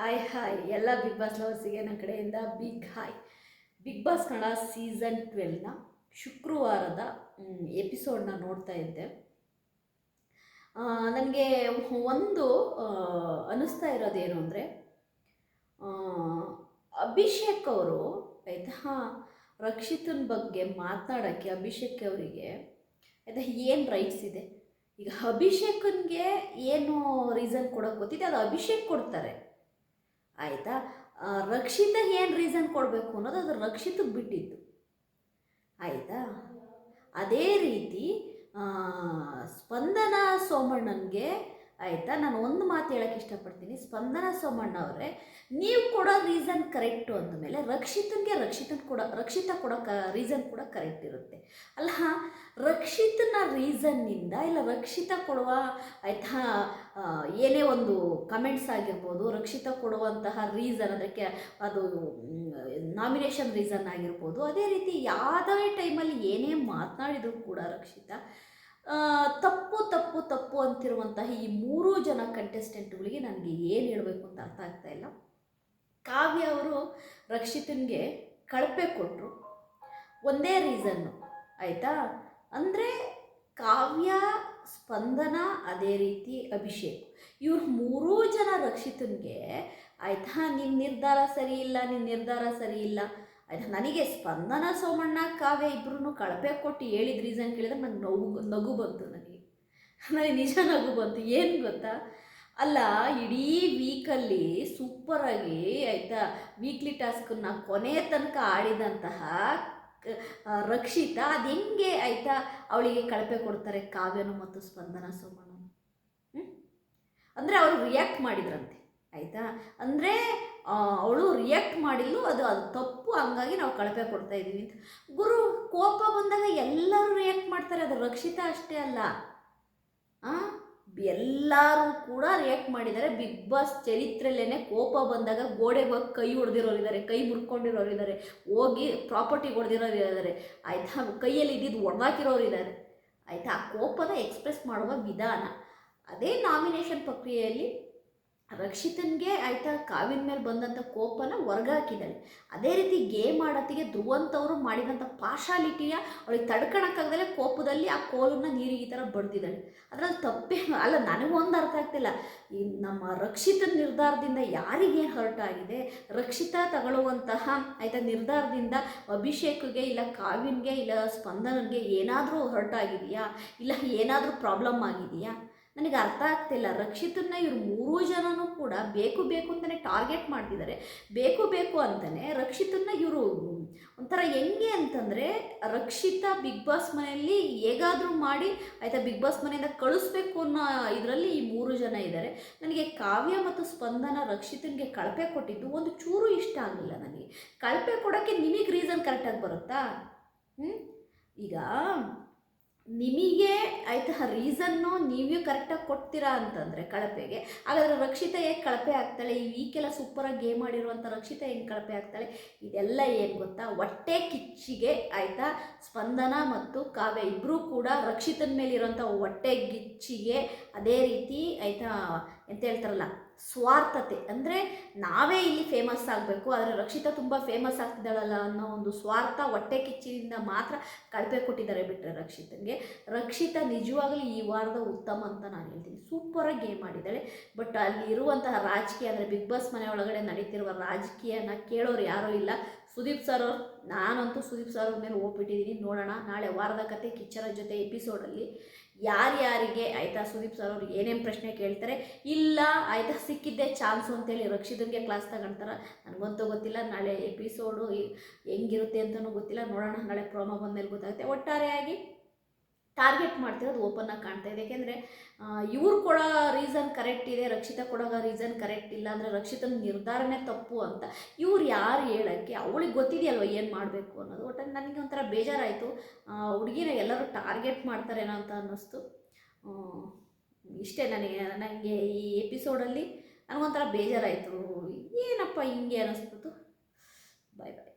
Hi hi ಎಲ್ಲ big boss ಲವರ್ಸಿಗೆ ನನ್ನ ಕಡೆಯಿಂದ big hi Bigg Boss Kannada season ಟ್ವೆಲ್ನ ಶುಕ್ರವಾರದ ಎಪಿಸೋಡ್ನ ನೋಡ್ತಾ ಇದ್ದೆ. ನನಗೆ ಒಂದು ಅನ್ನಿಸ್ತಾ ಇರೋದೇನು ಅಂದರೆ ಅಭಿಷೇಕ್ ಅವರು, ಆಯಿತಾ? ರಕ್ಷಿತನ ಬಗ್ಗೆ ಮಾತನಾಡೋಕ್ಕೆ ಅಭಿಷೇಕ್ ಅವರಿಗೆ, ಆಯಿತಾ, ಏನು ರೈಟ್ಸ್ ಇದೆ? ಈಗ ಅಭಿಷೇಕನ್ಗೆ ಏನು ರೀಸನ್ ಕೊಡೋಕೆ ಗೊತ್ತಿದೆ? ಅದು ಅಭಿಷೇಕ್ ಕೊಡ್ತಾರೆ. ಆಯಿತಾ? ರಕ್ಷಿತ ಏನು ರೀಸನ್ ಕೊಡಬೇಕು ಅನ್ನೋದು ಅದು ರಕ್ಷಿತಕ್ಕೆ ಬಿಟ್ಟಿದ್ದು. ಆಯಿತಾ? ಅದೇ ರೀತಿ ಸ್ಪಂದನ ಸೋಮಣ್ಣನಿಗೆ ಆಯಿತಾ? ನಾನು ಒಂದು ಮಾತು ಹೇಳೋಕ್ಕೆ ಇಷ್ಟಪಡ್ತೀನಿ. ಸ್ಪಂದನ ಸೋಮಣ್ಣ ಅವರೇ, ನೀವು ಕೊಡೋ ರೀಸನ್ ಕರೆಕ್ಟು ಅಂದಮೇಲೆ ರಕ್ಷಿತನಿಗೆ ರಕ್ಷಿತನ ಕೂಡ, ರಕ್ಷಿತ ಕೊಡೋ ಕ ರೀಸನ್ ಕೂಡ ಕರೆಕ್ಟ್ ಇರುತ್ತೆ. ಅಲ್ಲ ರಕ್ಷಿತನ ರೀಸನ್ನಿಂದ ಇಲ್ಲ ರಕ್ಷಿತ ಕೊಡುವ, ಆಯಿತಾ ಏನೇ ಒಂದು ಕಮೆಂಟ್ಸ್ ಆಗಿರ್ಬೋದು, ರಕ್ಷಿತ ಕೊಡುವಂತಹ ರೀಸನ್ ಅದಕ್ಕೆ ಅದು ನಾಮಿನೇಷನ್ ರೀಸನ್ ಆಗಿರ್ಬೋದು, ಅದೇ ರೀತಿ ಯಾವುದೇ ಟೈಮಲ್ಲಿ ಏನೇ ಮಾತನಾಡಿದರೂ ಕೂಡ ರಕ್ಷಿತ ತಪ್ಪು ತಪ್ಪು ತಪ್ಪು ಅಂತಿರುವಂತಹ ಈ ಮೂರೂ ಜನ ಕಂಟೆಸ್ಟೆಂಟ್ಗಳಿಗೆ ನನಗೆ ಏನು ಹೇಳಬೇಕು ಅಂತ ಅರ್ಥ ಆಗ್ತಾ ಇಲ್ಲ. ಕಾವ್ಯ ಅವರು ರಕ್ಷಿತನಿಗೆ ಕಳಪೆ ಕೊಟ್ಟರು ಒಂದೇ ರೀಸನ್ನು ಆಯಿತಾ? ಅಂದರೆ ಕಾವ್ಯ ಸ್ಪಂದನ ಅದೇ ರೀತಿ ಅಭಿಷೇಕ್. ಇವ್ರು ಮೂರೂ ಜನ ರಕ್ಷಿತನಿಗೆ, ಆಯಿತಾ ನಿನ್ನ ನಿರ್ಧಾರ ಸರಿ ಇಲ್ಲ ನಿನ್ನ ನಿರ್ಧಾರ ಸರಿ ಇಲ್ಲ. ಆಯಿತಾ, ನನಗೆ ಸ್ಪಂದನ ಸೋಮಣ್ಣ, ಕಾವ್ಯ ಇಬ್ಬರೂ ಕಳಪೆ ಕೊಟ್ಟು ಹೇಳಿದ ರೀಸನ್ ಕೇಳಿದ್ರೆ ನಂಗೆ ನೋವು, ನಗು ಬಂತು ನನಗೆ. ನನಗೆ ನಿಜ ನಗು ಬಂತು. ಏನು ಗೊತ್ತಾ? ಅಲ್ಲ, ಇಡೀ ವೀಕಲ್ಲಿ ಸೂಪರಾಗಿ ಆಯಿತಾ ವೀಕ್ಲಿ ಟಾಸ್ಕನ್ನ ಕೊನೆಯ ತನಕ ಆಡಿದಂತಹ ರಕ್ಷಿತಾ ಅದು ಹೆಂಗೆ ಆಯಿತಾ, ಅವಳಿಗೆ ಕಳಪೆ ಕೊಡ್ತಾರೆ ಕಾವ್ಯನು ಮತ್ತು ಸ್ಪಂದನ ಸೋಮಣ್ಣನು? ಅಂದರೆ ಅವರು ರಿಯಾಕ್ಟ್ ಮಾಡಿದ್ರಂತೆ, ಆಯಿತಾ? ಅಂದರೆ ಅವಳು ರಿಯಾಕ್ಟ್ ಮಾಡಿಲ್ಲೂ ಅದು ಅದು ತಪ್ಪು, ಹಂಗಾಗಿ ನಾವು ಕಳಪೆ ಕೊಡ್ತಾ ಇದ್ದೀವಿ ಗುರು, ಕೋಪ ಬಂದಾಗ ಎಲ್ಲರೂ ರಿಯಾಕ್ಟ್ ಮಾಡ್ತಾರೆ, ಅದು ರಕ್ಷಿತಾ ಅಷ್ಟೇ ಅಲ್ಲ? ಎಲ್ಲರೂ ಕೂಡ ರಿಯಾಕ್ಟ್ ಮಾಡಿದ್ದಾರೆ. ಬಿಗ್ ಬಾಸ್ ಚರಿತ್ರೆಯಲ್ಲೇ ಕೋಪ ಬಂದಾಗ ಹೋಗಿ ಕೈ ಹೊಡೆದಿರೋರಿದ್ದಾರೆ ಕೈ ಮುರ್ಕೊಂಡಿರೋರು ಇದ್ದಾರೆ ಹೋಗಿ ಪ್ರಾಪರ್ಟಿ ಹೊಡೆದಿರೋರು ಇದ್ದಾರೆ ಆಯಿತಾ? ಕೈಯಲ್ಲಿ ಇದ್ದಿದ್ದು ಒಡೆದಾಕಿರೋರು ಇದ್ದಾರೆ ಆಯಿತಾ? ಆ ಕೋಪನ ಎಕ್ಸ್ಪ್ರೆಸ್ ಮಾಡುವ ವಿಧಾನ. ಅದೇ ನಾಮಿನೇಷನ್ ಪ್ರಕ್ರಿಯೆಯಲ್ಲಿ ರಕ್ಷಿತನ್ಗೆ ಆಯಿತಾ ಕಾವಿನ ಮೇಲೆ ಬಂದಂಥ ಕೋಪನ ಹೊರಗಾಕಿದ್ದಾಳೆ. ಅದೇ ರೀತಿ ಗೇಮ್ ಆಡೋತ್ತಿಗೆ ಧ್ರುವಂತವರು ಮಾಡಿದಂಥ ಪಾರ್ಶಾಲಿಟಿಯ ಅವಳಿಗೆ ತಡ್ಕೊಳಕ್ಕಾಗದಲ್ಲೇ ಕೋಪದಲ್ಲಿ ಆ ಕೋಲನ್ನ ನೀರಿಗೆ ಈ ಥರ ಬಡ್ದಿದ್ದಾಳೆ. ಅದರಲ್ಲಿ ತಪ್ಪೇ ಅಲ್ಲ ನನಗೊಂದು ಅರ್ಥ ಆಗ್ತಿಲ್ಲ. ಈ ನಮ್ಮ ರಕ್ಷಿತ ನಿರ್ಧಾರದಿಂದ ಯಾರಿಗೆ ಹರ್ಟ್ ಆಗಿದೆ? ರಕ್ಷಿತ ತಗೊಳ್ಳುವಂತಹ ಆಯಿತಾ ನಿರ್ಧಾರದಿಂದ ಅಭಿಷೇಕಗೆ ಇಲ್ಲ ಕಾವಿನ್ಗೆ ಇಲ್ಲ ಸ್ಪಂದನಿಗೆ ಏನಾದರೂ ಹರ್ಟ್ ಆಗಿದೆಯಾ? ಇಲ್ಲ ಏನಾದರೂ ಪ್ರಾಬ್ಲಮ್ ಆಗಿದೆಯಾ? ನನಗೆ ಅರ್ಥ ಆಗ್ತಿಲ್ಲ. ರಕ್ಷಿತನ್ನ ಇವರು ಮೂರೂ ಜನನೂ ಕೂಡ ಬೇಕು ಬೇಕು ಅಂತಲೇ ಟಾರ್ಗೆಟ್ ಮಾಡ್ತಿದ್ದಾರೆ. ಬೇಕು ಬೇಕು ಅಂತಲೇ ರಕ್ಷಿತನ್ನ ಇವರು ಒಂಥರ ಹೆಂಗೆ ಅಂತಂದರೆ ರಕ್ಷಿತಾ ಬಿಗ್ ಬಾಸ್ ಮನೆಯಲ್ಲಿ ಹೇಗಾದರೂ ಮಾಡಿ ಆಯಿತಾ ಬಿಗ್ ಬಾಸ್ ಮನೆಯಿಂದ ಕಳಿಸ್ಬೇಕು ಅನ್ನೋ ಇದರಲ್ಲಿ ಈ ಮೂರು ಜನ ಇದ್ದಾರೆ. ನನಗೆ ಕಾವ್ಯ ಮತ್ತು ಸ್ಪಂದನ ರಕ್ಷಿತನಿಗೆ ಕಳಪೆ ಕೊಟ್ಟಿದ್ದು ಒಂದು ಚೂರು ಇಷ್ಟ ಆಗಲಿಲ್ಲ ನನಗೆ. ಕಳಪೆ ಕೊಡೋಕ್ಕೆ ನಿಮಗೆ ರೀಸನ್ ಕರೆಕ್ಟಾಗಿ ಬರುತ್ತಾ? ಹ್ಞೂ ಈಗ ನಿಮಗೆ ಆಯ್ತಾ ರೀಸನ್ನು ನೀವು ಕರೆಕ್ಟಾಗಿ ಕೊಡ್ತೀರಾ ಅಂತಂದರೆ ಕಳಪೆಗೆ. ಹಾಗಾದರೆ ರಕ್ಷಿತ ಹೇಗೆ ಕಳಪೆ ಆಗ್ತಾಳೆ? ಈ ವೀಕೆಲ್ಲ ಸೂಪರಾಗಿ ಗೇಮ್ ಮಾಡಿರುವಂಥ ರಕ್ಷಿತ ಹೆಂಗೆ ಕಳಪೆ ಆಗ್ತಾಳೆ? ಇದೆಲ್ಲ ಏನು ಗೊತ್ತಾ? ಹೊಟ್ಟೆ ಕಿಚ್ಚಿಗೆ ಆಯಿತಾ ಸ್ಪಂದನ ಮತ್ತು ಕಾವ್ಯ ಇಬ್ಬರೂ ಕೂಡ ರಕ್ಷಿತನ ಮೇಲಿರುವಂಥ ಹೊಟ್ಟೆ ಕಿಚ್ಚಿಗೆ ಅದೇ ರೀತಿ ಆಯಿತಾ ಎಂತ ಹೇಳ್ತಾರಲ್ಲ ಸ್ವಾರ್ಥತೆ. ಅಂದರೆ ನಾವೇ ಇಲ್ಲಿ ಫೇಮಸ್ ಆಗಬೇಕು, ಆದರೆ ರಕ್ಷಿತಾ ತುಂಬ ಫೇಮಸ್ ಆಗ್ತಿದ್ದಾಳಲ್ಲ ಅನ್ನೋ ಒಂದು ಸ್ವಾರ್ಥ ಹೊಟ್ಟೆ ಕಿಚ್ಚಿನಿಂದ ಮಾತ್ರ ಕಳಪೆ ಕೊಟ್ಟಿದ್ದಾರೆ ಬಿಟ್ಟರೆ ರಕ್ಷಿತನಿಗೆ ರಕ್ಷಿತಾ ನಿಜವಾಗಲೂ ಈ ವಾರದ ಉತ್ತಮ ಅಂತ ನಾನು ಹೇಳ್ತೀನಿ. ಸೂಪರಾಗಿ ಗೇಮ್ ಮಾಡಿದ್ದಾಳೆ ಬಟ್ ಅಲ್ಲಿ ಇರುವಂತಹ ರಾಜಕೀಯ, ಅಂದರೆ ಬಿಗ್ ಬಾಸ್ ಮನೆ ಒಳಗಡೆ ನಡೀತಿರುವ ರಾಜಕೀಯನ ಕೇಳೋರು ಯಾರೂ ಇಲ್ಲ. ಸುದೀಪ್ ಸರ್ ಅವ್ರು, ನಾನಂತೂ ಸುದೀಪ್ ಸರ್ ಅವ್ರ ಮೇಲೆ ಹೋಗ್ಬಿಟ್ಟಿದ್ದೀನಿ ನೋಡೋಣ, ನಾಳೆ ವಾರದ ಕತೆ ಕಿಚ್ಚರ ಜೊತೆ ಎಪಿಸೋಡಲ್ಲಿ ಯಾರ್ಯಾರಿಗೆ ಆಯಿತಾ ಸುದೀಪ್ ಸರ್ ಅವ್ರಿಗೆ ಏನೇನು ಪ್ರಶ್ನೆ ಕೇಳ್ತಾರೆ? ಇಲ್ಲ, ಆಯಿತಾ ಸಿಕ್ಕಿದ್ದೆ ಚಾನ್ಸು ಅಂತೇಳಿ ರಕ್ಷಿತನಿಗೆ ಕ್ಲಾಸ್ ತಗೊಳ್ತಾರೆ ನನಗಂತೂ ಗೊತ್ತಿಲ್ಲ, ನಾಳೆ ಎಪಿಸೋಡು ಹೆಂಗಿರುತ್ತೆ ಅಂತಲೂ ಗೊತ್ತಿಲ್ಲ. ನೋಡೋಣ, ನಾಳೆ ಪ್ರೋಮೋ ಬಂದಮೇಲೆ ಗೊತ್ತಾಗುತ್ತೆ. ಒಟ್ಟಾರೆಯಾಗಿ ಟಾರ್ಗೆಟ್ ಮಾಡ್ತಿರೋದು ಓಪನ್ನಾಗಿ ಕಾಣ್ತಾ ಇದೆ. ಯಾಕೆಂದರೆ ಇವ್ರು ಕೊಡೋ ರೀಸನ್ ಕರೆಕ್ಟ್ ಇದೆ, ರಕ್ಷಿತ ಕೊಡೋ ರೀಸನ್ ಕರೆಕ್ಟ್ ಇಲ್ಲ ಅಂದರೆ ರಕ್ಷಿತನ ನಿರ್ಧಾರನೇ ತಪ್ಪು ಅಂತ ಇವ್ರು ಯಾರು ಹೇಳೋಕ್ಕೆ ಅವಳಿಗೆ ಗೊತ್ತಿದೆಯಲ್ವ ಏನು ಮಾಡಬೇಕು ಅನ್ನೋದು. ಒಟ್ಟು ನನಗೆ ಒಂಥರ ಬೇಜಾರಾಯಿತು. ಹುಡುಗಿನ ಎಲ್ಲರೂ ಟಾರ್ಗೆಟ್ ಮಾಡ್ತಾರೇನೋ ಅಂತ ಅನ್ನಿಸ್ತು. ಇಷ್ಟೇ ನನಗೆ ನನಗೆ ಈ ಎಪಿಸೋಡಲ್ಲಿ ನನಗೊಂಥರ ಬೇಜಾರಾಯಿತು. ಏನಪ್ಪ ಹಿಂಗೆ ಅನ್ನಿಸ್ಬಿಟ್ಟು ಬಾಯ್ ಬಾಯ್